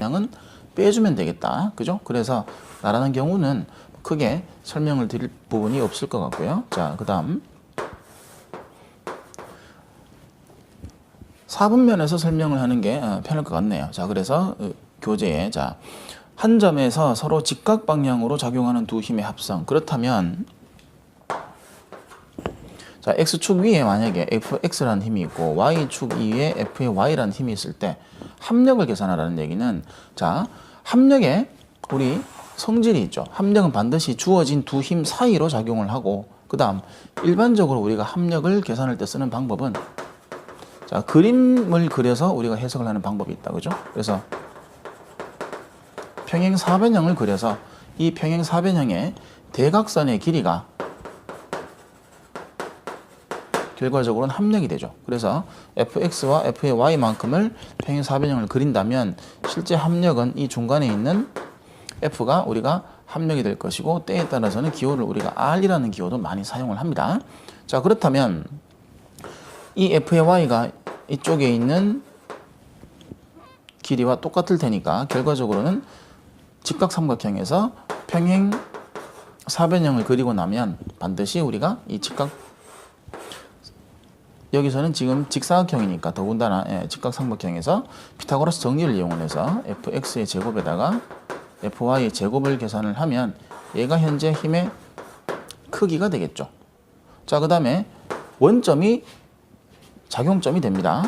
방법은 빼주면 되겠다. 그죠? 그래서 나라는 경우는 크게 설명을 드릴 부분이 없을 것 같고요. 자, 그 다음. 4분면에서 설명을 하는 게 어, 편할 것 같네요. 자, 그래서 어, 교재에 자, 한 점에서 서로 직각 방향으로 작용하는 두 힘의 합성. 그렇다면 자, x축 위에 만약에 fx라는 힘이 있고 y축 위에 f의 y라는 힘이 있을 때 합력을 계산하라는 얘기는 자, 합력에 우리 성질이 있죠. 합력은 반드시 주어진 두 힘 사이로 작용을 하고 그 다음 일반적으로 우리가 합력을 계산할 때 쓰는 방법은 자, 그림을 그려서 우리가 해석을 하는 방법이 있다. 그죠? 그래서 평행 사변형을 그려서 이 평행 사변형의 대각선의 길이가 결과적으로는 합력이 되죠. 그래서 fx와 f의 y만큼을 평행 사변형을 그린다면 실제 합력은 이 중간에 있는 f가 우리가 합력이 될 것이고 때에 따라서는 기호를 우리가 r이라는 기호도 많이 사용을 합니다. 자 그렇다면 이 f의 y가 이쪽에 있는 길이와 똑같을 테니까 결과적으로는 직각삼각형에서 평행 사변형을 그리고 나면 반드시 우리가 이 직각 여기서는 지금 직사각형이니까 더군다나 예, 직각삼각형에서 피타고라스 정리를 이용해서 fx의 제곱에다가 fy의 제곱을 계산을 하면 얘가 현재 힘의 크기가 되겠죠. 자, 그 다음에 원점이 작용점이 됩니다.